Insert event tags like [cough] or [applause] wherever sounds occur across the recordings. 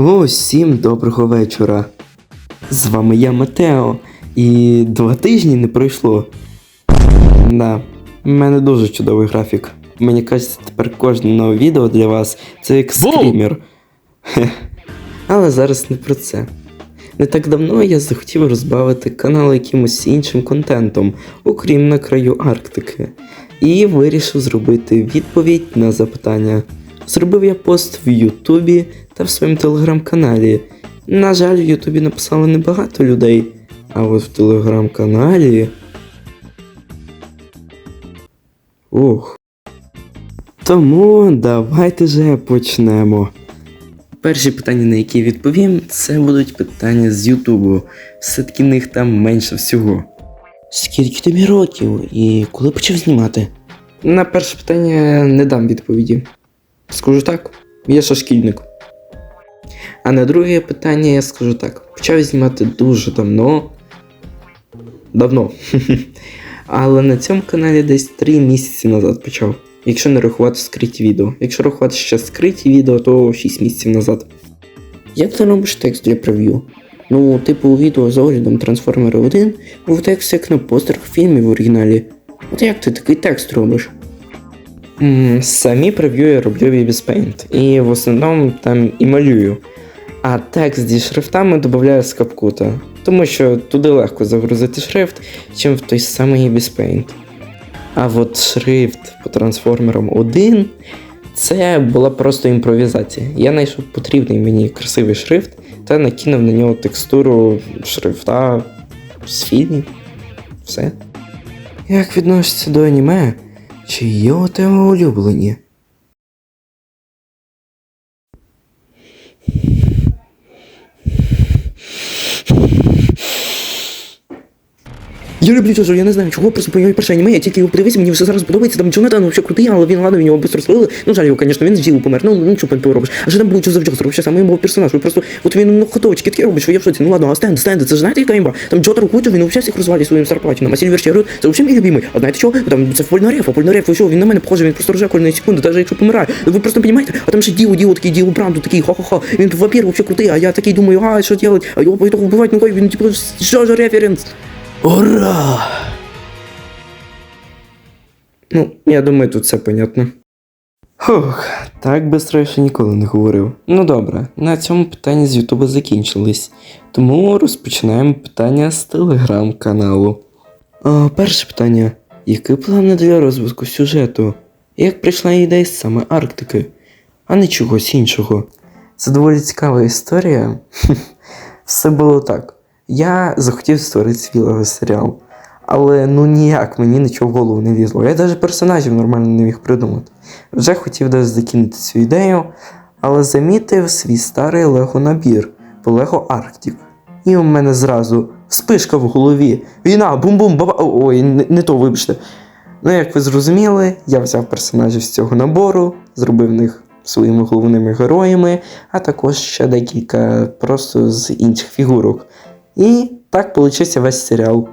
Усім доброго вечора. З вами я Матео, і два тижні не пройшло. Да, в мене дуже чудовий графік. Мені кажеться, тепер кожне нове відео для вас це як скрімер. Але зараз не про це. Не так давно я захотів розбавити канал якимось іншим контентом, окрім на краю Арктики, і вирішив зробити відповідь на запитання. Зробив я пост в Ютубі та в своєму телеграм-каналі. На жаль, в Ютубі написало небагато людей, а от в телеграм-каналі. Ух. Тому давайте же почнемо. Перші питання, на які відповім, це будуть питання з Ютубу. Все-таки них там менше всього. Скільки тобі років і коли почав знімати? На перше питання не дам відповіді. Скажу так, я ще шкільник. А на друге питання я скажу так: почав знімати дуже давно. Давно. [laughs] Але на цьому каналі десь 3 місяці назад почав. Якщо не рахувати скриті відео. Якщо рахувати ще скриті відео, то 6 місяців назад. Як ти робиш текст для прев'ю? Ну, типу, у відео з оглядом Трансформери 1 був текст як на постерах фільмів в оригіналі. От як ти такий текст робиш? Самі прев'ю я роблю в Paint, і в основному там і малюю. А текст зі шрифтами додаю з капкута, тому що туди легко загрузити шрифт, чим в той самий VS Paint. А от шрифт по трансформерам 1 це була просто імпровізація. Я знайшов потрібний мені красивий шрифт та накинув на нього текстуру шрифта з фільмів. Все. Як відноситься до аніме? Чи є у тебе улюблені? Я люблю Джоджо, я не знаю чого, просто моє перше аніме, я тільки його подивився, мені все зараз подобається, там Джонатан взагалі крутий, але він ладно, він його швидко розслили. Ну жаль його, звісно, він з ділу помер. Ну, ну що поробиш. А що там було Джозеф Джостер, вообще саме його персонаж, ви просто, от він ну ходовочки такі робить, що я в шоці. Ну ладно, а стенд, стенд, це ж знаєте, яка імба? Там Джотар Кучер, він взагалі всіх розвалює своїм старплатіном, а Сільвер Щерут, це взагалі мій любимий. А знаєте що? Там це Польнареф, а Польнареф, ви що, він на мене похожий, він просто рже кожної секунди, навіть якщо помирає. Ви просто розумієте? А там ще діло, діло, такий діло Бранду, такий, хо-хо-хо. Він вампір, взагалі крутий, а я такий думаю, а що делать? А його пойду вбивати ногою, він типу, що ж референс? Ура! Ну, я думаю, тут все понятно. Хух, так бистро я ще ніколи не говорив. Ну добре, на цьому питання з Ютуба закінчились. Тому розпочинаємо питання з телеграм-каналу. А, перше питання. Які плани для розвитку сюжету? Як прийшла ідея саме Арктики, а не чогось іншого? Це доволі цікава історія. [laughs] Все було так. Я захотів створити свій серіал. Але ну ніяк мені нічого в голову не лізло. Я навіть персонажів нормально не міг придумати. Вже хотів навіть закинути цю ідею, але замітив свій старий Лего набір по Лего Арктик. І у мене зразу вспишка в голові. Війна, бум-бум, баба. Ой, не, не то, вибачте. Ну, як ви зрозуміли, я взяв персонажів з цього набору, зробив них своїми головними героями, а також ще декілька просто з інших фігурок. І так получився весь серіал.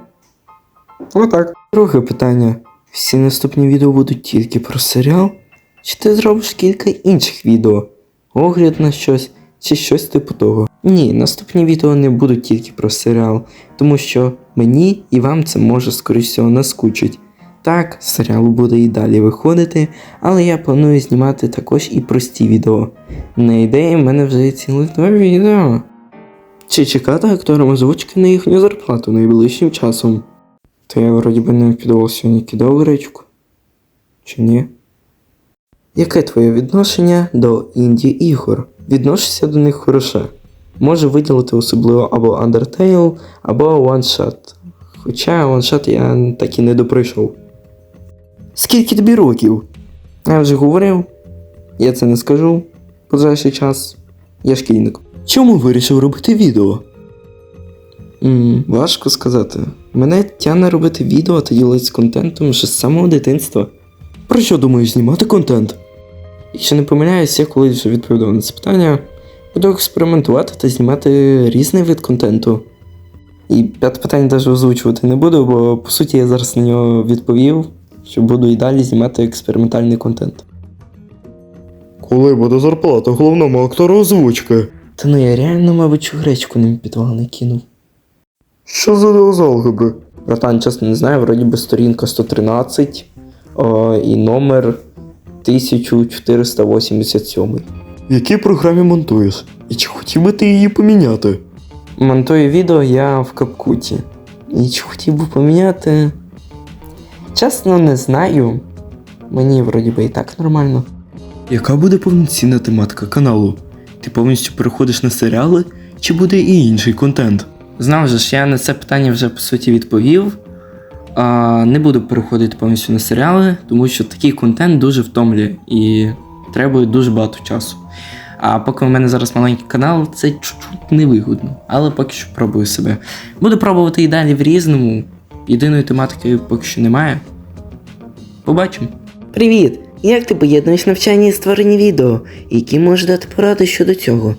Отак. Друге питання. Всі наступні відео будуть тільки про серіал? Чи ти зробиш кілька інших відео? Огляд на щось чи щось типу того? Ні, наступні відео не будуть тільки про серіал, тому що мені і вам це може скоріш всього наскучить. Так, серіал буде і далі виходити, але я планую знімати також і прості відео. На ідеї в мене вже є цілих два відео. Чи чекати акторам озвучки на їхню зарплату найближчим часом? То я вроді би не підвал сьогодні кидав речку. Чи ні? Яке твоє відношення до інді ігор? Відношишся до них хороше. Може виділити особливо або Undertale, або One Shot. Хоча One Shot я так і не доприйшов. Скільки тобі років? Я вже говорив. Я це не скажу. В ближайший час. Я шкільник. Чому вирішив робити відео? М, важко сказати. Мене тягне робити відео та ділитися контентом ще з самого дитинства. Про що думаєш знімати контент? Якщо не помиляюсь, я колись вже відповідав на це питання. Буду експериментувати та знімати різний вид контенту. І п'яте питання навіть озвучувати не буду, бо по суті я зараз на нього відповів, що буду і далі знімати експериментальний контент. Коли буде зарплата головному актору озвучки? Та ну я реально, мабуть, цю гречку ним підвал не кинув. Що за з алгебри? Братан, чесно не знаю, вроді би сторінка 113 о, і номер 1487. В якій програмі монтуєш? І чи хотів би ти її поміняти? Монтую відео я в капкуті. І чи хотів би поміняти. Чесно, не знаю. Мені вроді би і так нормально. Яка буде повноцінна тематика каналу? Ти повністю переходиш на серіали, чи буде і інший контент? Знав же ж, я на це питання вже по суті відповів. А, не буду переходити повністю на серіали, тому що такий контент дуже втомлює і требує дуже багато часу. А поки у мене зараз маленький канал, це чуть-чуть невигодно, але поки що пробую себе. Буду пробувати і далі в різному. Єдиної тематики поки що немає. Побачимо. Привіт! Як ти поєднуєш навчання і створення відео? Які можеш дати поради щодо цього?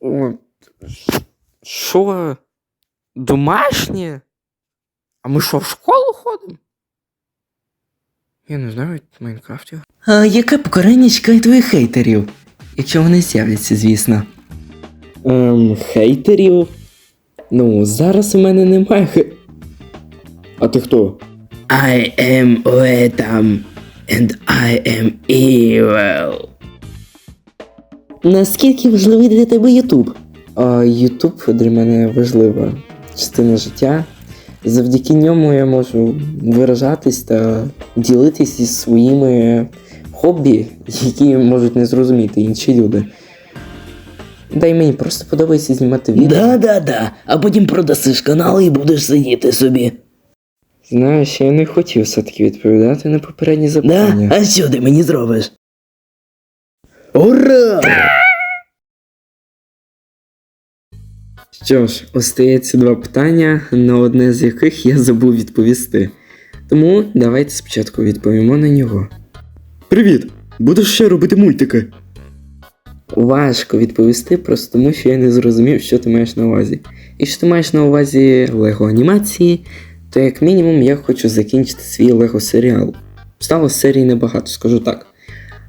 О, що? Домашнє? А ми що, в школу ходимо? Я не знаю, в Майнкрафті. А яке покарання чекає твоїх хейтерів? Якщо вони з'являться, звісно. Ем, хейтерів? Ну, зараз у мене немає хе... А ти хто? I am Oetam, and I am evil. Наскільки важливий для тебе Ютуб? А Ютуб для мене важлива частина життя. Завдяки ньому я можу виражатись та ділитись зі своїми хобі, які можуть не зрозуміти інші люди. Да й мені просто подобається знімати відео. Да-да-да, а потім продасиш канал і будеш сидіти собі. Знаєш, я не хотів все-таки відповідати на попередні Да? запитання. А що ти мені зробиш? Ура! Що ж, остається два питання, на одне з яких я забув відповісти. Тому давайте спочатку відповімо на нього. Привіт! Будеш ще робити мультики? Важко відповісти, просто тому що я не зрозумів, що ти маєш на увазі. Якщо ти маєш на увазі Лего анімації, то як мінімум я хочу закінчити свій Лего серіал. Стало серій небагато, скажу так.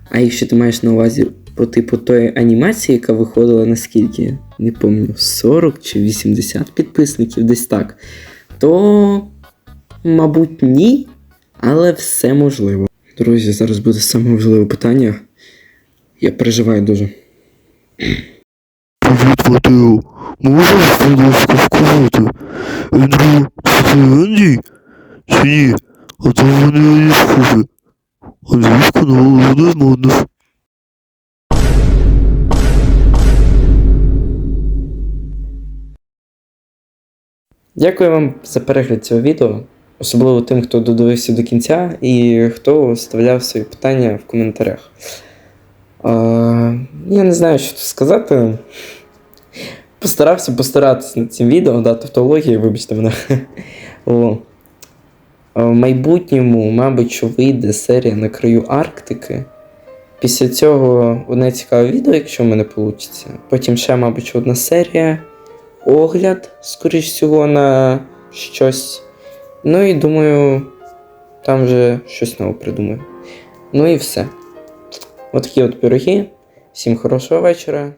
А якщо ти маєш на увазі по типу тої анімації, яка виходила наскільки, не пам'ятаю, 40 чи 80 підписників, десь так, то, мабуть, ні, але все можливо. Друзі, зараз буде саме важливе питання. Я переживаю дуже. Привіт, Матео. Можеш, будь ласка, сказати? Ендрю, це ти Анді? Чи ні? А то в мене є фуфи. Андрій з каналу не змодних. Дякую вам за перегляд цього відео, особливо тим, хто додивився до кінця і хто вставляв свої питання в коментарях. А, я не знаю, що тут сказати. Постарався постаратися над цим відео, да, тавтологія, вибачте мене. О. В майбутньому, мабуть, що вийде серія на краю Арктики. Після цього одне цікаве відео, якщо в мене вийде. Потім ще, мабуть, одна серія огляд, скоріш всього, на щось. Ну і думаю, там вже щось нове придумаю. Ну і все. Отакі от пироги. Всім хорошого вечора.